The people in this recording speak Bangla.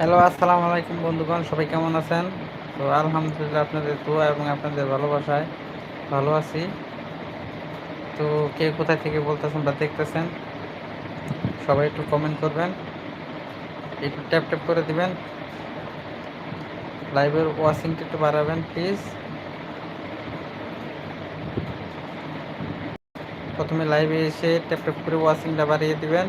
হ্যালো, আসসালামু আলাইকুম বন্ধুগণ, সবাই কেমন আছেন? তো আলহামদুলিল্লাহ আপনাদের দোয়া এবং আপনাদের ভালোবাসায় ভালো আছি। তো কে কোথায় থেকে বলতেছেন বা দেখতেছেন, সবাই একটু কমেন্ট করবেন। একটু ট্যাপ ট্যাপ করে দিবেন। লাইভের ওয়াশিংটা একটু বাড়াবেন প্লিজ প্রথমে লাইভে এসে ট্যাপ ট্যাপ করে ওয়াচিংটা বাড়িয়ে দিবেন।